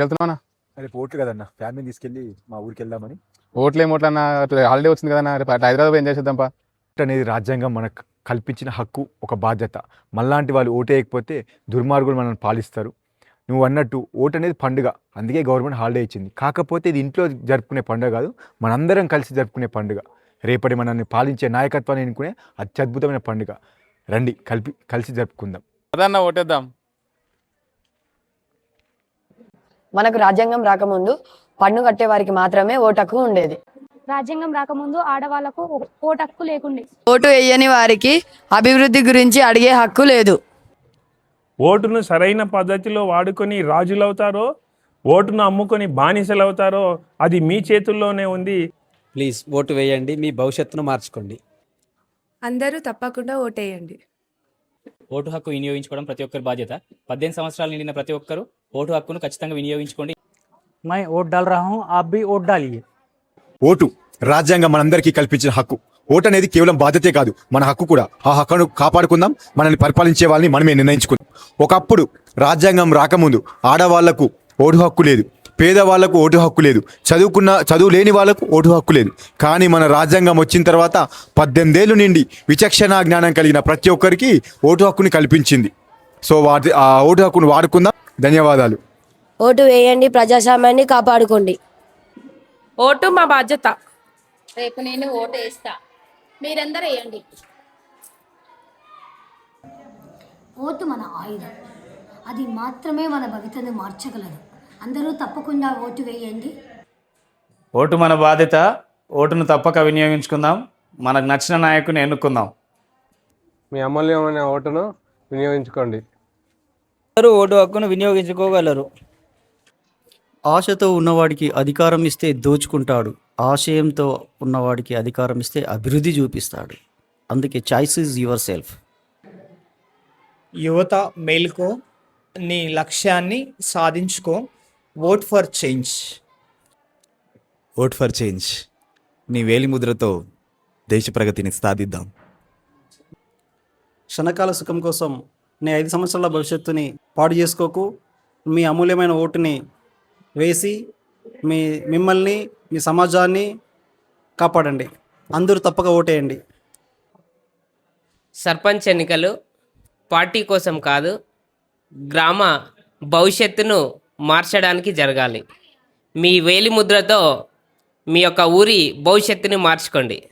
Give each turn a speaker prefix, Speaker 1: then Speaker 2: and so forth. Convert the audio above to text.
Speaker 1: వెళ్తున్నామన్నా
Speaker 2: రేపు ఓట్లు కదన్న. ఫ్యామిలీ తీసుకెళ్ళి మా ఊరికి వెళ్దామని.
Speaker 1: ఓట్లు ఏం ఓట్లన్నా హాలిడే వచ్చింది కదన్నా రేపు అట్లా హైదరాబాద్ ఎంజాయ్ చేద్దాంపా.
Speaker 2: ఓటు అనేది రాజ్యాంగం మనకు కల్పించిన హక్కు ఒక బాధ్యత. మళ్ళాంటి వాళ్ళు ఓటేయకపోతే దుర్మార్గులు మనల్ని పాలిస్తారు. నువ్వు అన్నట్టు ఓటు అనేది పండుగ. అందుకే గవర్నమెంట్ హాలిడే ఇచ్చింది. కాకపోతే ఇది ఇంట్లో జరుపుకునే పండుగ కాదు మనందరం కలిసి జరుపుకునే పండుగ. రేపటి మనల్ని పాలించే నాయకత్వాన్ని ఎన్నుకునే అత్యద్భుతమైన పండుగ. రండి కలిపి కలిసి జరుపుకుందాం.
Speaker 1: అదన్నా ఓటేద్దాం.
Speaker 3: మనకు రాజ్యాంగం రాకముందు పన్ను కట్టే వారికి మాత్రమే ఓటకు ఉండేది.
Speaker 4: రాజ్యాంగం రాకముందు ఆడవాళ్ళకు ఓటు హక్కు లేకుండే.
Speaker 3: ఓటు వేయని వారికి అభివృద్ధి గురించి అడిగే హక్కు లేదు.
Speaker 5: ఓటును సరైన పద్ధతిలో వాడుకొని రాజులవుతారో ఓటును అమ్ముకొని బానిసలవుతారో అది మీ చేతుల్లోనే ఉంది.
Speaker 6: ప్లీజ్ ఓటు వేయండి మీ భవిష్యత్తును మార్చుకోండి.
Speaker 7: అందరూ తప్పకుండా ఓటేయండి.
Speaker 8: ఓటు హక్కు వినియోగించుకోవడం ప్రతి ఒక్కరి బాధ్యత. పద్దెనిమిది సంవత్సరాలు నిండిన ప్రతి ఒక్కరు ఓటు హక్కును ఖచ్చితంగా వినియోగించుకోండి.
Speaker 9: మై ఓట్ డాల్ రాహు అబ్బి ఓట్ డాల్
Speaker 2: ఓటు రాజ్యాంగం మనందరికీ కల్పించిన హక్కు. ఓటు అనేది కేవలం బాధ్యతే కాదు మన హక్కు కూడా. ఆ హక్కును కాపాడుకుందాం మనల్ని పరిపాలించే వాళ్ళని మనమే నిర్ణయించుకుందాం. ఒకప్పుడు రాజ్యాంగం రాకముందు ఆడవాళ్ళకు ఓటు హక్కు లేదు. పేదవాళ్ళకు ఓటు హక్కు లేదు. చదువుకున్న చదువు లేని వాళ్ళకు ఓటు హక్కు లేదు. కానీ మన రాజ్యాంగం వచ్చిన తర్వాత పద్దెనిమిదేళ్ళు నిండి విచక్షణ జ్ఞానం కలిగిన ప్రతి ఒక్కరికి ఓటు హక్కుని కల్పించింది. సో వాటి ఆ ఓటు హక్కును వాడుకుందాం. ధన్యవాదాలు.
Speaker 10: ఓటు వేయండి ప్రజాస్వామ్యాన్ని కాపాడుకోండి.
Speaker 7: ఓటు మా బాధ్యత.
Speaker 4: రేపు నేను ఓటు వేస్తా. మీరందరూ వేయండి.
Speaker 10: ఓటు మన ఆయుధం. అది మాత్రమే మన భవితను మార్చగలదు. అందరూ తప్పకుండా ఓటు వేయండి.
Speaker 9: ఓటు మన బాధ్యత ఓటును తప్పక వినియోగించుకుందాం. మనకు నచ్చిన నాయకుని ఎన్నుకుందాం.
Speaker 5: మీ అమూల్యమైన ఓటును వినియోగించుకోండి.
Speaker 6: అందరూ ఓటు హక్కును వినియోగించుకోగలరు.
Speaker 11: ఆశతో ఉన్నవాడికి అధికారం ఇస్తే దోచుకుంటాడు. ఆశయంతో ఉన్నవాడికి అధికారం ఇస్తే అభివృద్ధి చూపిస్తాడు. అందుకే చాయిస్ ఈజ్ యువర్ సెల్ఫ్.
Speaker 9: యువత మేల్కో నీ లక్ష్యాన్ని సాధించుకో. Vote for change
Speaker 12: vote for change నీ వేలిముద్రతో దేశ ప్రగతిని సాధిద్దాం.
Speaker 11: క్షణకాల సుఖం కోసం నీ ఐదు సంవత్సరాల భవిష్యత్తుని పాడు చేసుకోకు. మీ అమూల్యమైన ఓటుని వేసి మీ మిమ్మల్ని మీ సమాజాన్ని కాపాడండి. అందరూ తప్పక ఓటేయండి.
Speaker 8: సర్పంచ్ ఎన్నికలు పార్టీ కోసం కాదు గ్రామ భవిష్యత్తును మార్చడానికి జరగాలి. మీ వేలిముద్రతో మీ యొక్క ఊరి భవిష్యత్తుని మార్చుకోండి.